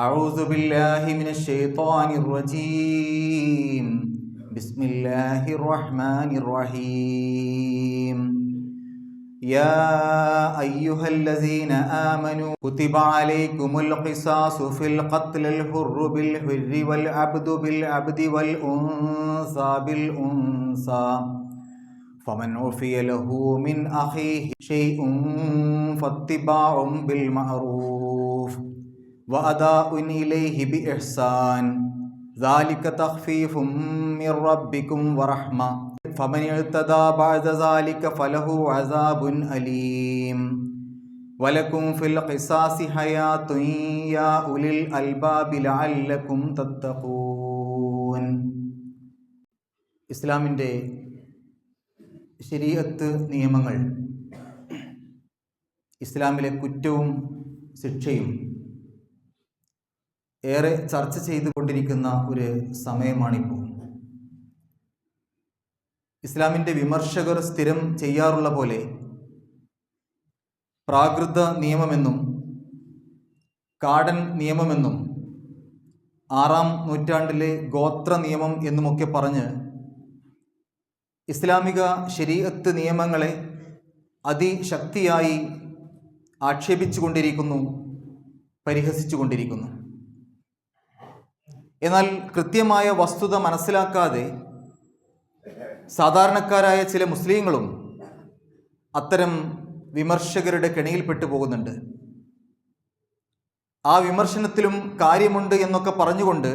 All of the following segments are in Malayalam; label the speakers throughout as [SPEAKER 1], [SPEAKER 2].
[SPEAKER 1] أعوذ بالله من الشيطان الرجيم بسم الله الرحمن الرحيم يا أيها الذين آمنوا كتب عليكم القصاص في القتل الحر بالحر والعبد بالعبد والأنثى بالأنثى فمن عفي له من أخيه شيء فاتباع بالمعروف വ അദാ ഉൻ ഇലൈഹി ബി ഇഹ്സാൻ ذلك تخفيف من ربكم ورحمة فمن اعتدى بعد ذلك فله عذاب أليم ولكم في القصاص حياة يا أولي الألباب لعلكم تتقون ഇസ്ലാമിൻ്റെ ശരീരത്ത് നിയമങ്ങൾ ഇസ്ലാമിലെ കുറ്റവും ശിക്ഷയും ഏറെ ചർച്ച ചെയ്തുകൊണ്ടിരിക്കുന്ന ഒരു സമയമാണിപ്പോൾ ഇസ്ലാമിൻ്റെ വിമർശകർ സ്ഥിരം ചെയ്യാറുള്ള പോലെ പ്രാകൃത നിയമമെന്നും കാടൻ നിയമമെന്നും ആറാം നൂറ്റാണ്ടിലെ ഗോത്ര നിയമം എന്നുമൊക്കെ പറഞ്ഞ് ഇസ്ലാമിക ശരീഅത്ത് നിയമങ്ങളെ അതിശക്തിയായി ആക്ഷേപിച്ചുകൊണ്ടിരിക്കുന്നു പരിഹസിച്ചുകൊണ്ടിരിക്കുന്നു എന്നാൽ കൃത്യമായ വസ്തുത മനസ്സിലാക്കാതെ സാധാരണക്കാരായ ചില മുസ്ലിങ്ങളും അത്തരം വിമർശകരുടെ കെണിയിൽപ്പെട്ടു പോകുന്നുണ്ട് ആ വിമർശനത്തിലും കാര്യമുണ്ട് എന്നൊക്കെ പറഞ്ഞുകൊണ്ട്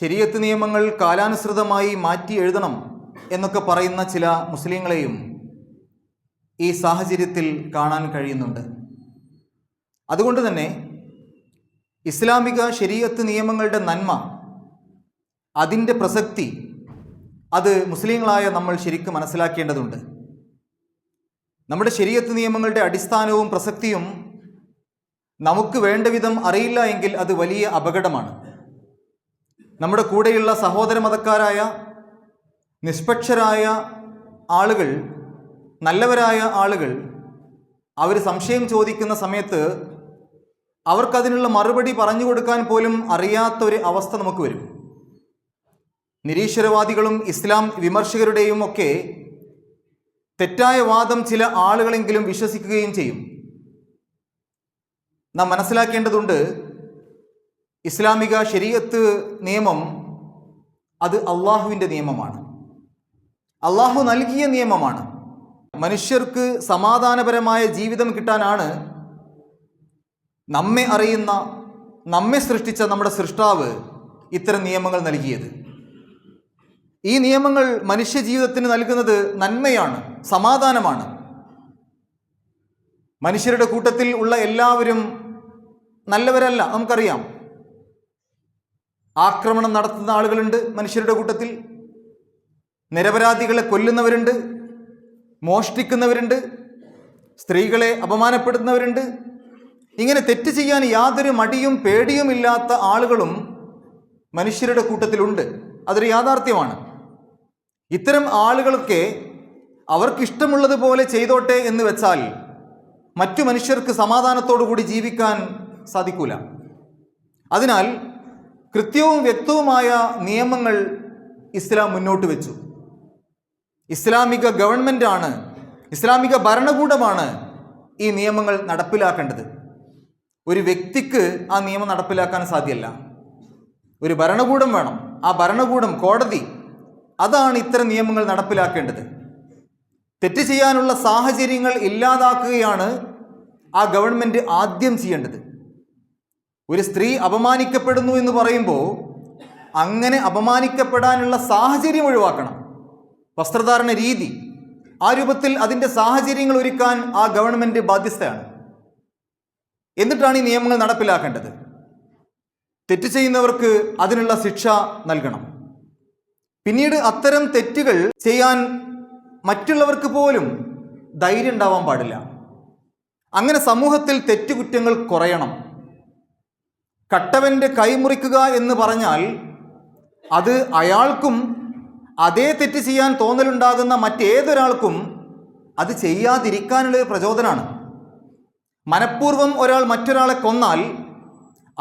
[SPEAKER 1] ശരീരത്ത് നിയമങ്ങൾ കാലാനുസൃതമായി മാറ്റി എഴുതണം എന്നൊക്കെ പറയുന്ന ചില മുസ്ലിങ്ങളെയും ഈ സാഹചര്യത്തിൽ കാണാൻ കഴിയുന്നുണ്ട് അതുകൊണ്ട് തന്നെ ഇസ്ലാമിക ശരീഅത്ത് നിയമങ്ങളുടെ നന്മ അതിൻ്റെ പ്രസക്തി അത് മുസ്ലിങ്ങളായ നമ്മൾ ശരിക്കും മനസ്സിലാക്കേണ്ടതുണ്ട് നമ്മുടെ ശരീരത്ത് നിയമങ്ങളുടെ അടിസ്ഥാനവും പ്രസക്തിയും നമുക്ക് വേണ്ട വിധം അറിയില്ല എങ്കിൽ അത് വലിയ അപകടമാണ് നമ്മുടെ കൂടെയുള്ള സഹോദര മതക്കാരായ നിഷ്പക്ഷരായ ആളുകൾ നല്ലവരായ ആളുകൾ അവർ സംശയം ചോദിക്കുന്ന സമയത്ത് അവർക്കതിനുള്ള മറുപടി പറഞ്ഞു കൊടുക്കാൻ പോലും അറിയാത്ത ഒരു അവസ്ഥ നമുക്ക് വരും നിരീശ്വരവാദികളും ഇസ്ലാം വിമർശകരുടെയും ഒക്കെ തെറ്റായ വാദം ചില ആളുകളെങ്കിലും വിശ്വസിക്കുകയും ചെയ്യും നാം മനസ്സിലാക്കേണ്ടതുണ്ട് ഇസ്ലാമിക ശരീഅത്ത് നിയമം അത് അള്ളാഹുവിൻ്റെ നിയമമാണ് അള്ളാഹു നൽകിയ നിയമമാണ് മനുഷ്യർക്ക് സമാധാനപരമായ ജീവിതം കിട്ടാനാണ് നമ്മെ അറിയുന്ന നമ്മെ സൃഷ്ടിച്ച നമ്മുടെ സൃഷ്ടാവ് ഇത്തരം നിയമങ്ങൾ നൽകിയത് ഈ നിയമങ്ങൾ മനുഷ്യ ജീവിതത്തിന് നൽകുന്നത് നന്മയാണ് സമാധാനമാണ് മനുഷ്യരുടെ കൂട്ടത്തിൽ ഉള്ള എല്ലാവരും നല്ലവരല്ല നമുക്കറിയാം ആക്രമണം നടത്തുന്ന ആളുകളുണ്ട് മനുഷ്യരുടെ കൂട്ടത്തിൽ നിരപരാധികളെ കൊല്ലുന്നവരുണ്ട് മോഷ്ടിക്കുന്നവരുണ്ട് സ്ത്രീകളെ അപമാനപ്പെടുത്തുന്നവരുണ്ട് ഇങ്ങനെ തെറ്റ് ചെയ്യാൻ യാതൊരു മടിയും പേടിയുമില്ലാത്ത ആളുകളും മനുഷ്യരുടെ കൂട്ടത്തിലുണ്ട് അതൊരു യാഥാർത്ഥ്യമാണ് ഇത്തരം ആളുകളൊക്കെ അവർക്കിഷ്ടമുള്ളതുപോലെ ചെയ്തോട്ടെ എന്ന് വെച്ചാൽ മറ്റു മനുഷ്യർക്ക് സമാധാനത്തോടു കൂടി ജീവിക്കാൻ സാധിക്കൂല അതിനാൽ കൃത്യവും വ്യക്തവുമായ നിയമങ്ങൾ ഇസ്ലാം മുന്നോട്ട് വെച്ചു ഇസ്ലാമിക ഗവൺമെൻറ്റാണ് ഇസ്ലാമിക ഭരണകൂടമാണ് ഈ നിയമങ്ങൾ നടപ്പിലാക്കേണ്ടത് ഒരു വ്യക്തിക്ക് ആ നിയമം നടപ്പിലാക്കാൻ സാധ്യമല്ല ഒരു ഭരണകൂടം വേണം ആ ഭരണകൂടം കോടതി അതാണ് ഇത്തരം നിയമങ്ങൾ നടപ്പിലാക്കേണ്ടത് തെറ്റ് ചെയ്യാനുള്ള സാഹചര്യങ്ങൾ ഇല്ലാതാക്കുകയാണ് ആ ഗവൺമെൻറ് ആദ്യം ചെയ്യേണ്ടത് ഒരു സ്ത്രീ അപമാനിക്കപ്പെടുന്നു എന്ന് പറയുമ്പോൾ അങ്ങനെ അപമാനിക്കപ്പെടാനുള്ള സാഹചര്യം ഒഴിവാക്കണം വസ്ത്രധാരണ രീതി ആ രൂപത്തിൽ അതിൻ്റെ സാഹചര്യങ്ങൾ ഒരുക്കാൻ ആ ഗവൺമെൻറ് ബാധ്യസ്ഥയാണ് എന്നിട്ടാണ് ഈ നിയമങ്ങൾ നടപ്പിലാക്കേണ്ടത് തെറ്റ് ചെയ്യുന്നവർക്ക് അതിനുള്ള ശിക്ഷ നൽകണം പിന്നീട് അത്തരം തെറ്റുകൾ ചെയ്യാൻ മറ്റുള്ളവർക്ക് പോലും ധൈര്യം ഉണ്ടാവാൻ പാടില്ല അങ്ങനെ സമൂഹത്തിൽ തെറ്റുകുറ്റങ്ങൾ കുറയണം കട്ടവൻ്റെ കൈമുറിക്കുക എന്ന് പറഞ്ഞാൽ അത് അയാൾക്കും അതേ തെറ്റ് ചെയ്യാൻ തോന്നലുണ്ടാകുന്ന മറ്റേതൊരാൾക്കും അത് ചെയ്യാതിരിക്കാനുള്ള ഒരു പ്രചോദനമാണ് മനഃപൂർവ്വം ഒരാൾ മറ്റൊരാളെ കൊന്നാൽ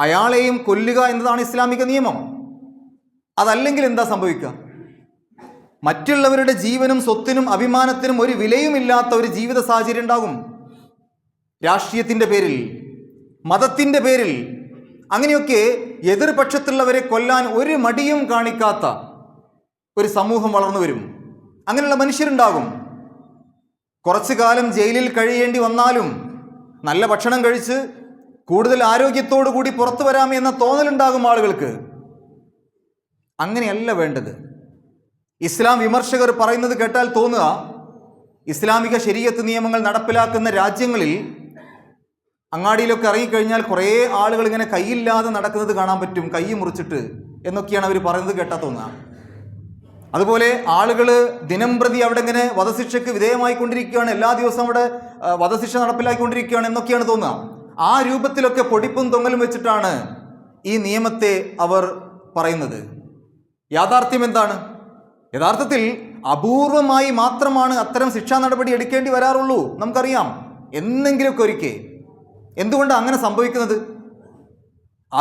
[SPEAKER 1] അയാളെയും കൊല്ലുക എന്നതാണ് ഇസ്ലാമിക നിയമം അതല്ലെങ്കിൽ എന്താ സംഭവിക്കുക മറ്റുള്ളവരുടെ ജീവനും സ്വത്തിനും അഭിമാനത്തിനും ഒരു വിലയുമില്ലാത്ത ഒരു ജീവിത സാഹചര്യം ഉണ്ടാകും രാഷ്ട്രീയത്തിൻ്റെ പേരിൽ മതത്തിൻ്റെ പേരിൽ അങ്ങനെയൊക്കെ എതിർപക്ഷത്തുള്ളവരെ കൊല്ലാൻ ഒരു മടിയും കാണിക്കാത്ത ഒരു സമൂഹം വളർന്നു വരും അങ്ങനെയുള്ള മനുഷ്യരുണ്ടാകും കുറച്ചു കാലം ജയിലിൽ കഴിയേണ്ടി വന്നാലും നല്ല ഭക്ഷണം കഴിച്ച് കൂടുതൽ ആരോഗ്യത്തോടു കൂടി പുറത്തു വരാം എന്ന തോന്നലുണ്ടാകും ആളുകൾക്ക് അങ്ങനെയല്ല വേണ്ടത് ഇസ്ലാം വിമർശകർ പറയുന്നത് കേട്ടാൽ തോന്നുക ഇസ്ലാമിക ശരീരത്ത് നിയമങ്ങൾ നടപ്പിലാക്കുന്ന രാജ്യങ്ങളിൽ അങ്ങാടിയിലൊക്കെ ഇറങ്ങിക്കഴിഞ്ഞാൽ കുറേ ആളുകൾ ഇങ്ങനെ കൈയില്ലാതെ നടക്കുന്നത് കാണാൻ പറ്റും കൈ മുറിച്ചിട്ട് എന്നൊക്കെയാണ് അവർ പറയുന്നത് കേട്ടാൽ തോന്നുക അതുപോലെ ആളുകൾ ദിനം പ്രതി അവിടെ ഇങ്ങനെ വധശിക്ഷയ്ക്ക് വിധേയമായിക്കൊണ്ടിരിക്കുകയാണ് എല്ലാ ദിവസവും അവിടെ വധശിക്ഷ നടപ്പിലാക്കിക്കൊണ്ടിരിക്കുകയാണ് എന്നൊക്കെയാണ് തോന്നുക ആ രൂപത്തിലൊക്കെ പൊടിപ്പും തൊങ്ങലും വെച്ചിട്ടാണ് ഈ നിയമത്തെ അവർ പറയുന്നത് യാഥാർത്ഥ്യം എന്താണ് യഥാർത്ഥത്തിൽ അപൂർവമായി മാത്രമാണ് അത്തരം ശിക്ഷാ നടപടി എടുക്കേണ്ടി വരാറുള്ളൂ നമുക്കറിയാം എന്തെങ്കിലുമൊക്കെ ഒരുക്കെ എന്തുകൊണ്ടാണ് അങ്ങനെ സംഭവിക്കുന്നത്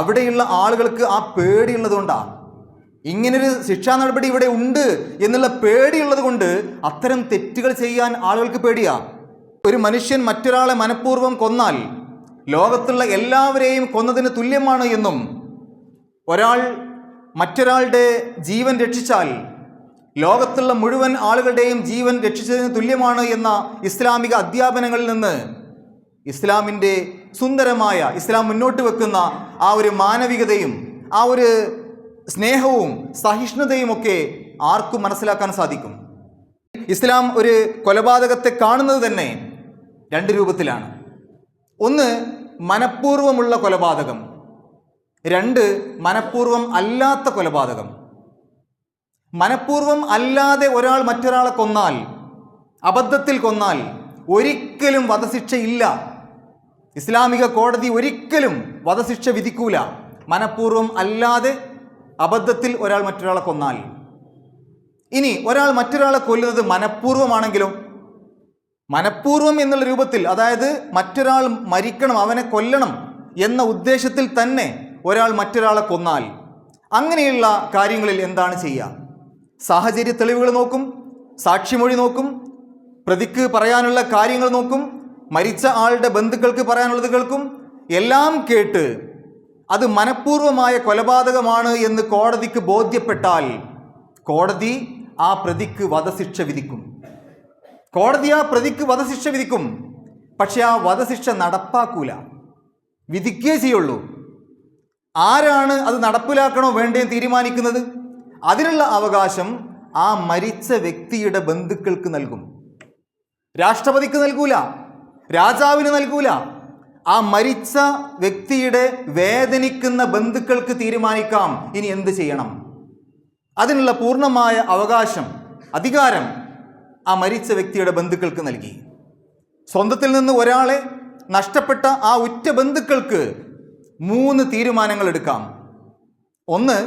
[SPEAKER 1] അവിടെയുള്ള ആളുകൾക്ക് ആ പേടിയുള്ളതുകൊണ്ടാണ് ഇങ്ങനൊരു ശിക്ഷാ നടപടി ഇവിടെ ഉണ്ട് എന്നുള്ള പേടിയുള്ളത് കൊണ്ട് അത്തരം തെറ്റുകൾ ചെയ്യാൻ ആളുകൾക്ക് പേടിയാ ഒരു മനുഷ്യൻ മറ്റൊരാളെ മനഃപൂർവ്വം കൊന്നാൽ ലോകത്തുള്ള എല്ലാവരെയും കൊന്നതിന് തുല്യമാണ് എന്നും ഒരാൾ മറ്റൊരാളുടെ ജീവൻ രക്ഷിച്ചാൽ ലോകത്തുള്ള മുഴുവൻ ആളുകളുടെയും ജീവൻ രക്ഷിച്ചതിന് തുല്യമാണ് എന്ന ഇസ്ലാമിക അധ്യാപനങ്ങളിൽ നിന്ന് ഇസ്ലാമിൻ്റെ സുന്ദരമായ ഇസ്ലാം മുന്നോട്ട് വെക്കുന്ന ആ ഒരു മാനവികതയും ആ ഒരു സ്നേഹവും ഒക്കെ ആർക്കും മനസ്സിലാക്കാൻ സാധിക്കും ഇസ്ലാം ഒരു കൊലപാതകത്തെ കാണുന്നത് തന്നെ രണ്ട് രൂപത്തിലാണ് ഒന്ന് മനഃപൂർവ്വമുള്ള കൊലപാതകം രണ്ട് മനഃപൂർവ്വം അല്ലാത്ത കൊലപാതകം മനഃപൂർവ്വം അല്ലാതെ ഒരാൾ മറ്റൊരാളെ കൊന്നാൽ അബദ്ധത്തിൽ കൊന്നാൽ ഒരിക്കലും വധശിക്ഷയില്ല ഇസ്ലാമിക കോടതി ഒരിക്കലും വധശിക്ഷ വിധിക്കൂല മനഃപൂർവ്വം അല്ലാതെ അബദ്ധത്തിൽ ഒരാൾ മറ്റൊരാളെ കൊന്നാൽ ഇനി ഒരാൾ മറ്റൊരാളെ കൊല്ലുന്നത് മനഃപൂർവ്വമാണെങ്കിലും മനഃപൂർവ്വം എന്നുള്ള രൂപത്തിൽ അതായത് മറ്റൊരാൾ മരിക്കണം അവനെ കൊല്ലണം എന്ന ഉദ്ദേശത്തിൽ തന്നെ ഒരാൾ മറ്റൊരാളെ കൊന്നാൽ അങ്ങനെയുള്ള കാര്യങ്ങളിൽ എന്താണ് ചെയ്യുക സാഹചര്യ തെളിവുകൾ നോക്കും സാക്ഷിമൊഴി നോക്കും പ്രതിക്ക് പറയാനുള്ള കാര്യങ്ങൾ നോക്കും മരിച്ച ആളുടെ ബന്ധുക്കൾക്ക് പറയാനുള്ളത് കേൾക്കും എല്ലാം കേട്ട് അത് മനഃപൂർവമായ കൊലപാതകമാണ് എന്ന് കോടതിക്ക് ബോധ്യപ്പെട്ടാൽ കോടതി ആ പ്രതിക്ക് വധശിക്ഷ വിധിക്കും കോടതി ആ പ്രതിക്ക് വധശിക്ഷ വിധിക്കും പക്ഷെ ആ വധശിക്ഷ നടപ്പാക്കൂല വിധിക്കേ ചെയ്യുള്ളൂ ആരാണ് അത് നടപ്പിലാക്കണോ വേണ്ടേ തീരുമാനിക്കുന്നത് അതിനുള്ള അവകാശം ആ മരിച്ച വ്യക്തിയുടെ ബന്ധുക്കൾക്ക് നൽകും രാഷ്ട്രപതിക്ക് നൽകൂല രാജാവിന് നൽകൂല ആ മരിച്ച വ്യക്തിയുടെ വേദനിക്കുന്ന ബന്ധുക്കൾക്ക് തീരുമാനിക്കാം ഇനി എന്ത് ചെയ്യണം അതിനുള്ള പൂർണ്ണമായ അവകാശം അധികാരം ആ മരിച്ച വ്യക്തിയുടെ ബന്ധുക്കൾക്ക് നൽകി സ്വന്തത്തിൽ നിന്ന് ഒരാളെ നഷ്ടപ്പെട്ട ആ ഉറ്റ ബന്ധുക്കൾക്ക് മൂന്ന് തീരുമാനങ്ങൾ എടുക്കാം ഒന്ന്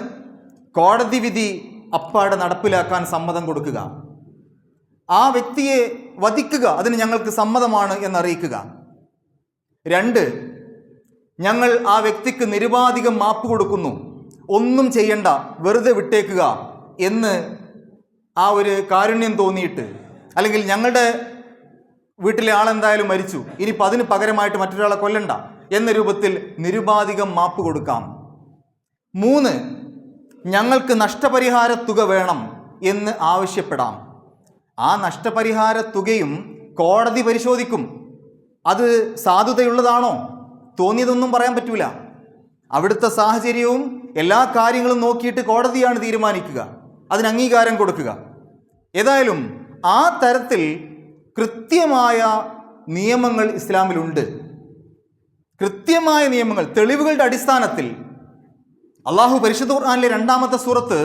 [SPEAKER 1] കോടതി വിധി അപ്പാടെ നടപ്പിലാക്കാൻ സമ്മതം കൊടുക്കുക ആ വ്യക്തിയെ വധിക്കുക അതിന് ഞങ്ങൾക്ക് സമ്മതമാണ് എന്നറിയിക്കുക രണ്ട് ഞങ്ങൾ ആ വ്യക്തിക്ക് നിരുപാധികം മാപ്പ് കൊടുക്കുന്നു ഒന്നും ചെയ്യണ്ട വെറുതെ വിട്ടേക്കുക എന്ന് ആ ഒരു കാരുണ്യം തോന്നിയിട്ട് അല്ലെങ്കിൽ ഞങ്ങളുടെ വീട്ടിലെ ആളെന്തായാലും മരിച്ചു ഇനി അതിന് പകരമായിട്ട് മറ്റൊരാളെ കൊല്ലണ്ട എന്ന രൂപത്തിൽ നിരുപാധികം മാപ്പ് കൊടുക്കാം മൂന്ന് ഞങ്ങൾക്ക് നഷ്ടപരിഹാര തുക വേണം എന്ന് ആവശ്യപ്പെടാം ആ നഷ്ടപരിഹാര തുകയും കോടതി പരിശോധിക്കും അത് സാധുതയുള്ളതാണോ തോന്നിയതൊന്നും പറയാൻ പറ്റൂല അവിടുത്തെ സാഹചര്യവും എല്ലാ കാര്യങ്ങളും നോക്കിയിട്ട് കോടതിയാണ് തീരുമാനിക്കുക അതിന് അംഗീകാരം കൊടുക്കുക ഏതായാലും ആ തരത്തിൽ കൃത്യമായ നിയമങ്ങൾ ഇസ്ലാമിലുണ്ട് കൃത്യമായ നിയമങ്ങൾ തെളിവുകളുടെ അടിസ്ഥാനത്തിൽ അള്ളാഹു പരിശുദ്ധ ഖുർആാനിലെ രണ്ടാമത്തെ സൂറത്ത്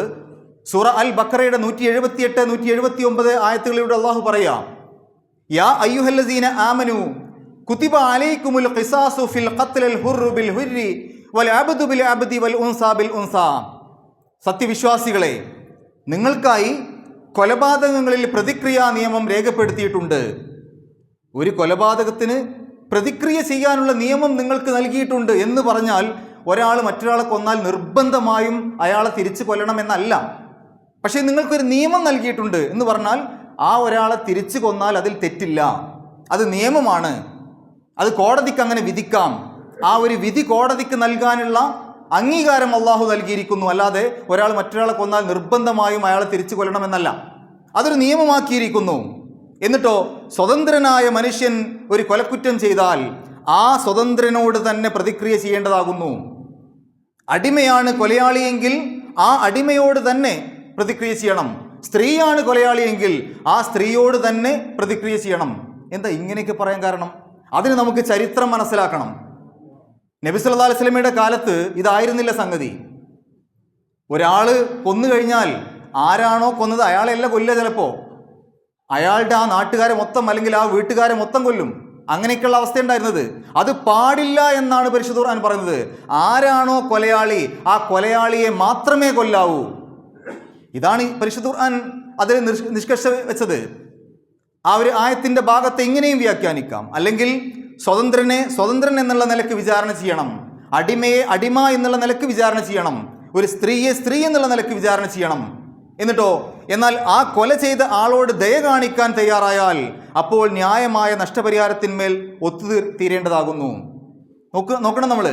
[SPEAKER 1] സൂറ അൽ ബക്കറയുടെ നൂറ്റി എഴുപത്തിയെട്ട് നൂറ്റി എഴുപത്തി ഒമ്പത് ആയത്തുകളിലൂടെ അള്ളാഹു പറയാം യാ അയ്യുഹല്ലസീന ആമനു കുത്തിബ അലൈക്കുമുൽ ഖിസാസു ഫിൽ ഖത്ലൽ ഹുർറു ബിൽ ഹുരി വൽ ബിൽ വൽ ഉൻസ ബിൽ സത്യവിശ്വാസികളെ നിങ്ങൾക്കായി കൊലപാതകങ്ങളിൽ പ്രതിക്രിയാ നിയമം രേഖപ്പെടുത്തിയിട്ടുണ്ട് ഒരു കൊലപാതകത്തിന് പ്രതിക്രിയ ചെയ്യാനുള്ള നിയമം നിങ്ങൾക്ക് നൽകിയിട്ടുണ്ട് എന്ന് പറഞ്ഞാൽ ഒരാൾ മറ്റൊരാളെ കൊന്നാൽ നിർബന്ധമായും അയാളെ തിരിച്ചു കൊല്ലണമെന്നല്ല പക്ഷേ നിങ്ങൾക്കൊരു നിയമം നൽകിയിട്ടുണ്ട് എന്ന് പറഞ്ഞാൽ ആ ഒരാളെ തിരിച്ചു കൊന്നാൽ അതിൽ തെറ്റില്ല അത് നിയമമാണ് അത് കോടതിക്ക് അങ്ങനെ വിധിക്കാം ആ ഒരു വിധി കോടതിക്ക് നൽകാനുള്ള അംഗീകാരം അള്ളാഹു നൽകിയിരിക്കുന്നു അല്ലാതെ ഒരാൾ മറ്റൊരാളെ കൊന്നാൽ നിർബന്ധമായും അയാളെ തിരിച്ചു കൊല്ലണമെന്നല്ല അതൊരു നിയമമാക്കിയിരിക്കുന്നു എന്നിട്ടോ സ്വതന്ത്രനായ മനുഷ്യൻ ഒരു കൊലക്കുറ്റം ചെയ്താൽ ആ സ്വതന്ത്രനോട് തന്നെ പ്രതിക്രിയ ചെയ്യേണ്ടതാകുന്നു അടിമയാണ് കൊലയാളിയെങ്കിൽ ആ അടിമയോട് തന്നെ പ്രതിക്രിയ ചെയ്യണം സ്ത്രീയാണ് കൊലയാളിയെങ്കിൽ ആ സ്ത്രീയോട് തന്നെ പ്രതിക്രിയ ചെയ്യണം എന്താ ഇങ്ങനെയൊക്കെ പറയാൻ കാരണം അതിന് നമുക്ക് ചരിത്രം മനസ്സിലാക്കണം നബി സല്ലാ അലൈസ്ലമിയുടെ കാലത്ത് ഇതായിരുന്നില്ല സംഗതി ഒരാൾ കൊന്നു കഴിഞ്ഞാൽ ആരാണോ കൊന്നത് അയാളെയല്ല കൊല്ലുക ചിലപ്പോൾ അയാളുടെ ആ നാട്ടുകാരെ മൊത്തം അല്ലെങ്കിൽ ആ വീട്ടുകാരെ മൊത്തം കൊല്ലും അങ്ങനെയൊക്കെയുള്ള അവസ്ഥ ഉണ്ടായിരുന്നത് അത് പാടില്ല എന്നാണ് പരിശുദ്ധ ഖുർആൻ പറയുന്നത് ആരാണോ കൊലയാളി ആ കൊലയാളിയെ മാത്രമേ കൊല്ലാവൂ ഇതാണ് പരിശുദ്ധ ഖുർആൻ അതിൽ നിഷ്കർഷ വെച്ചത് ആ ഒരു ആയത്തിൻ്റെ ഭാഗത്തെ ഇങ്ങനെയും വ്യാഖ്യാനിക്കാം അല്ലെങ്കിൽ സ്വതന്ത്രനെ സ്വതന്ത്രൻ എന്നുള്ള നിലക്ക് വിചാരണ ചെയ്യണം അടിമയെ അടിമ എന്നുള്ള നിലക്ക് വിചാരണ ചെയ്യണം ഒരു സ്ത്രീയെ സ്ത്രീ എന്നുള്ള നിലക്ക് വിചാരണ ചെയ്യണം എന്നിട്ടോ എന്നാൽ ആ കൊല ചെയ്ത ആളോട് ദയ കാണിക്കാൻ തയ്യാറായാൽ അപ്പോൾ ന്യായമായ നഷ്ടപരിഹാരത്തിന്മേൽ ഒത്തു തീരേണ്ടതാകുന്നു നോക്ക് നോക്കണം നമ്മൾ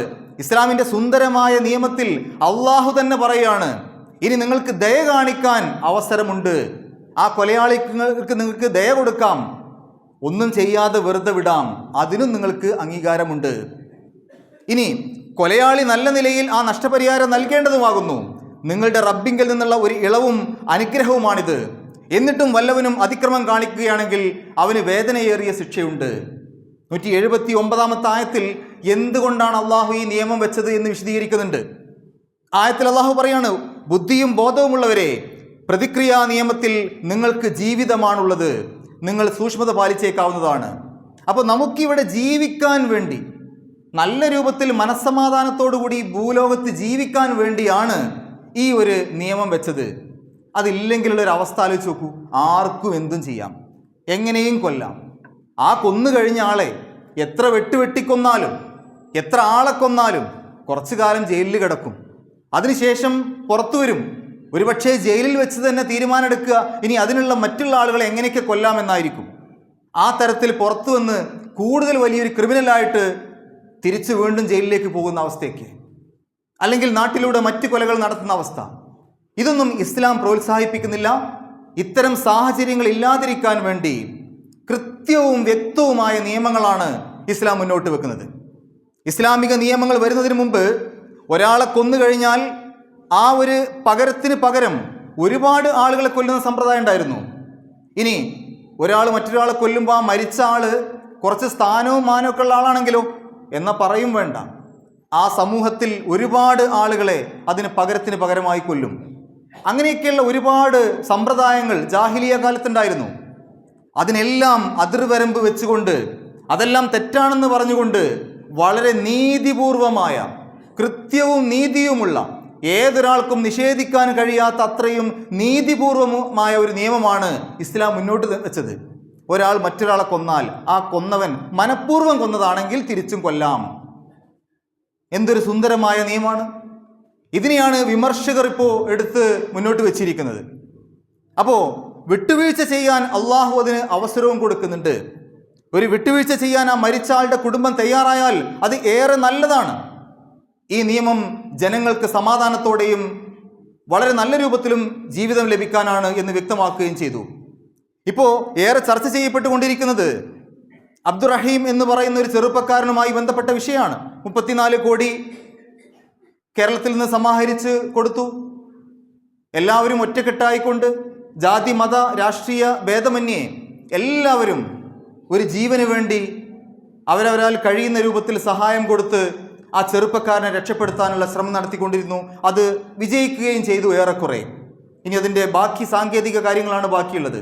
[SPEAKER 1] ഇസ്ലാമിൻ്റെ സുന്ദരമായ നിയമത്തിൽ അള്ളാഹു തന്നെ പറയുകയാണ് ഇനി നിങ്ങൾക്ക് ദയ കാണിക്കാൻ അവസരമുണ്ട് ആ കൊലയാളിക്ക് നിങ്ങൾക്ക് ദയ കൊടുക്കാം ഒന്നും ചെയ്യാതെ വെറുതെ വിടാം അതിനും നിങ്ങൾക്ക് അംഗീകാരമുണ്ട് ഇനി കൊലയാളി നല്ല നിലയിൽ ആ നഷ്ടപരിഹാരം നൽകേണ്ടതുമാകുന്നു നിങ്ങളുടെ റബ്ബിങ്കിൽ നിന്നുള്ള ഒരു ഇളവും അനുഗ്രഹവുമാണിത് എന്നിട്ടും വല്ലവനും അതിക്രമം കാണിക്കുകയാണെങ്കിൽ അവന് വേദനയേറിയ ശിക്ഷയുണ്ട് നൂറ്റി എഴുപത്തി ഒമ്പതാമത്തെ ആയത്തിൽ എന്തുകൊണ്ടാണ് അള്ളാഹു ഈ നിയമം വെച്ചത് എന്ന് വിശദീകരിക്കുന്നുണ്ട് ആയത്തിൽ അള്ളാഹു പറയാണ് ബുദ്ധിയും ബോധവുമുള്ളവരെ പ്രതിക്രിയാ നിയമത്തിൽ നിങ്ങൾക്ക് ജീവിതമാണുള്ളത് നിങ്ങൾ സൂക്ഷ്മത പാലിച്ചേക്കാവുന്നതാണ് അപ്പോൾ നമുക്കിവിടെ ജീവിക്കാൻ വേണ്ടി നല്ല രൂപത്തിൽ മനസ്സമാധാനത്തോടുകൂടി ഭൂലോകത്ത് ജീവിക്കാൻ വേണ്ടിയാണ് ഈ ഒരു നിയമം വെച്ചത് അതില്ലെങ്കിലുള്ളൊരു അവസ്ഥ ആലോചിച്ച് നോക്കൂ ആർക്കും എന്തും ചെയ്യാം എങ്ങനെയും കൊല്ലാം ആ കൊന്നു കഴിഞ്ഞ ആളെ എത്ര വെട്ടുവെട്ടിക്കൊന്നാലും എത്ര ആളെ കൊന്നാലും കുറച്ചു കാലം ജയിലിൽ കിടക്കും അതിനുശേഷം പുറത്തു വരും ഒരുപക്ഷെ ജയിലിൽ വെച്ച് തന്നെ തീരുമാനമെടുക്കുക ഇനി അതിനുള്ള മറ്റുള്ള ആളുകളെ എങ്ങനെയൊക്കെ കൊല്ലാമെന്നായിരിക്കും ആ തരത്തിൽ പുറത്തു വന്ന് കൂടുതൽ വലിയൊരു ക്രിമിനലായിട്ട് തിരിച്ചു വീണ്ടും ജയിലിലേക്ക് പോകുന്ന അവസ്ഥയ്ക്ക് അല്ലെങ്കിൽ നാട്ടിലൂടെ മറ്റു കൊലകൾ നടത്തുന്ന അവസ്ഥ ഇതൊന്നും ഇസ്ലാം പ്രോത്സാഹിപ്പിക്കുന്നില്ല ഇത്തരം സാഹചര്യങ്ങൾ ഇല്ലാതിരിക്കാൻ വേണ്ടി കൃത്യവും വ്യക്തവുമായ നിയമങ്ങളാണ് ഇസ്ലാം മുന്നോട്ട് വെക്കുന്നത് ഇസ്ലാമിക നിയമങ്ങൾ വരുന്നതിന് മുമ്പ് ഒരാളെ കൊന്നു കഴിഞ്ഞാൽ ആ ഒരു പകരത്തിന് പകരം ഒരുപാട് ആളുകളെ കൊല്ലുന്ന സമ്പ്രദായം ഉണ്ടായിരുന്നു ഇനി ഒരാൾ മറ്റൊരാളെ കൊല്ലുമ്പോൾ ആ മരിച്ച ആൾ കുറച്ച് സ്ഥാനവും മാനവും ഉള്ള ആളാണെങ്കിലോ എന്ന പറയും വേണ്ട ആ സമൂഹത്തിൽ ഒരുപാട് ആളുകളെ അതിന് പകരത്തിന് പകരമായി കൊല്ലും അങ്ങനെയൊക്കെയുള്ള ഒരുപാട് സമ്പ്രദായങ്ങൾ ജാഹിലിയ കാലത്തുണ്ടായിരുന്നു അതിനെല്ലാം അതിർവരമ്പ് വെച്ചുകൊണ്ട് അതെല്ലാം തെറ്റാണെന്ന് പറഞ്ഞുകൊണ്ട് വളരെ നീതിപൂർവമായ കൃത്യവും നീതിയുമുള്ള ഏതൊരാൾക്കും നിഷേധിക്കാൻ കഴിയാത്ത അത്രയും നീതിപൂർവമായ ഒരു നിയമമാണ് ഇസ്ലാം മുന്നോട്ട് വെച്ചത് ഒരാൾ മറ്റൊരാളെ കൊന്നാൽ ആ കൊന്നവൻ മനഃപൂർവ്വം കൊന്നതാണെങ്കിൽ തിരിച്ചും കൊല്ലാം എന്തൊരു സുന്ദരമായ നിയമമാണ് ഇതിനെയാണ് വിമർശകർ ഇപ്പോൾ എടുത്ത് മുന്നോട്ട് വെച്ചിരിക്കുന്നത് അപ്പോൾ വിട്ടുവീഴ്ച ചെയ്യാൻ അള്ളാഹു അതിന് അവസരവും കൊടുക്കുന്നുണ്ട് ഒരു വിട്ടുവീഴ്ച ചെയ്യാൻ ആ മരിച്ച ആളുടെ കുടുംബം തയ്യാറായാൽ അത് ഏറെ നല്ലതാണ് ഈ നിയമം ജനങ്ങൾക്ക് സമാധാനത്തോടെയും വളരെ നല്ല രൂപത്തിലും ജീവിതം ലഭിക്കാനാണ് എന്ന് വ്യക്തമാക്കുകയും ചെയ്തു ഇപ്പോൾ ഏറെ ചർച്ച ചെയ്യപ്പെട്ടുകൊണ്ടിരിക്കുന്നത് അബ്ദുറഹീം എന്ന് പറയുന്ന ഒരു ചെറുപ്പക്കാരനുമായി ബന്ധപ്പെട്ട വിഷയമാണ് മുപ്പത്തിനാല് കോടി കേരളത്തിൽ നിന്ന് സമാഹരിച്ച് കൊടുത്തു എല്ലാവരും ഒറ്റക്കെട്ടായിക്കൊണ്ട് ജാതി മത രാഷ്ട്രീയ ഭേദമന്യേ എല്ലാവരും ഒരു ജീവന് വേണ്ടി അവരവരാൽ കഴിയുന്ന രൂപത്തിൽ സഹായം കൊടുത്ത് ആ ചെറുപ്പക്കാരനെ രക്ഷപ്പെടുത്താനുള്ള ശ്രമം നടത്തിക്കൊണ്ടിരുന്നു അത് വിജയിക്കുകയും ചെയ്തു ഏറെക്കുറെ ഇനി അതിൻ്റെ ബാക്കി സാങ്കേതിക കാര്യങ്ങളാണ് ബാക്കിയുള്ളത്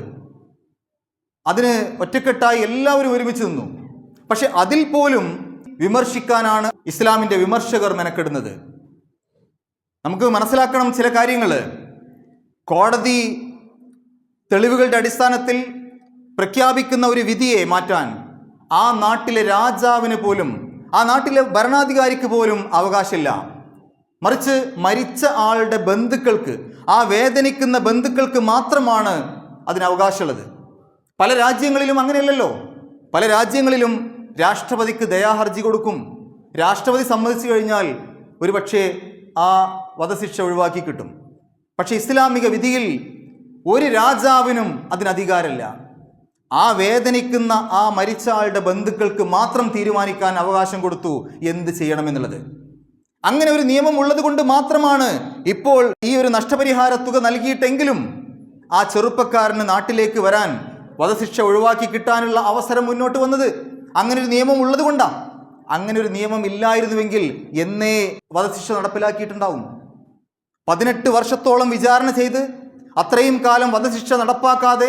[SPEAKER 1] അതിന് ഒറ്റക്കെട്ടായി എല്ലാവരും ഒരുമിച്ച് നിന്നു പക്ഷെ അതിൽ പോലും വിമർശിക്കാനാണ് ഇസ്ലാമിൻ്റെ വിമർശകർ മെനക്കെടുന്നത് നമുക്ക് മനസ്സിലാക്കണം ചില കാര്യങ്ങൾ കോടതി തെളിവുകളുടെ അടിസ്ഥാനത്തിൽ പ്രഖ്യാപിക്കുന്ന ഒരു വിധിയെ മാറ്റാൻ ആ നാട്ടിലെ രാജാവിന് പോലും ആ നാട്ടിലെ ഭരണാധികാരിക്ക് പോലും അവകാശമില്ല മറിച്ച് മരിച്ച ആളുടെ ബന്ധുക്കൾക്ക് ആ വേദനിക്കുന്ന ബന്ധുക്കൾക്ക് മാത്രമാണ് അതിന് അവകാശമുള്ളത് പല രാജ്യങ്ങളിലും അങ്ങനെയല്ലല്ലോ പല രാജ്യങ്ങളിലും രാഷ്ട്രപതിക്ക് ദയാഹർജി കൊടുക്കും രാഷ്ട്രപതി സമ്മതിച്ചു കഴിഞ്ഞാൽ ഒരുപക്ഷെ ആ വധശിക്ഷ ഒഴിവാക്കി കിട്ടും പക്ഷേ ഇസ്ലാമിക വിധിയിൽ ഒരു രാജാവിനും അതിനധികാരമില്ല ആ വേദനിക്കുന്ന ആ മരിച്ച ആളുടെ ബന്ധുക്കൾക്ക് മാത്രം തീരുമാനിക്കാൻ അവകാശം കൊടുത്തു എന്ത് ചെയ്യണമെന്നുള്ളത് അങ്ങനെ ഒരു നിയമം ഉള്ളത് കൊണ്ട് മാത്രമാണ് ഇപ്പോൾ ഈ ഒരു നഷ്ടപരിഹാര തുക നൽകിയിട്ടെങ്കിലും ആ ചെറുപ്പക്കാരന് നാട്ടിലേക്ക് വരാൻ വധശിക്ഷ ഒഴിവാക്കി കിട്ടാനുള്ള അവസരം മുന്നോട്ട് വന്നത് അങ്ങനെ ഒരു നിയമം ഉള്ളത് അങ്ങനെ ഒരു നിയമം ഇല്ലായിരുന്നുവെങ്കിൽ എന്നേ വധശിക്ഷ നടപ്പിലാക്കിയിട്ടുണ്ടാവും പതിനെട്ട് വർഷത്തോളം വിചാരണ ചെയ്ത് അത്രയും കാലം വധശിക്ഷ നടപ്പാക്കാതെ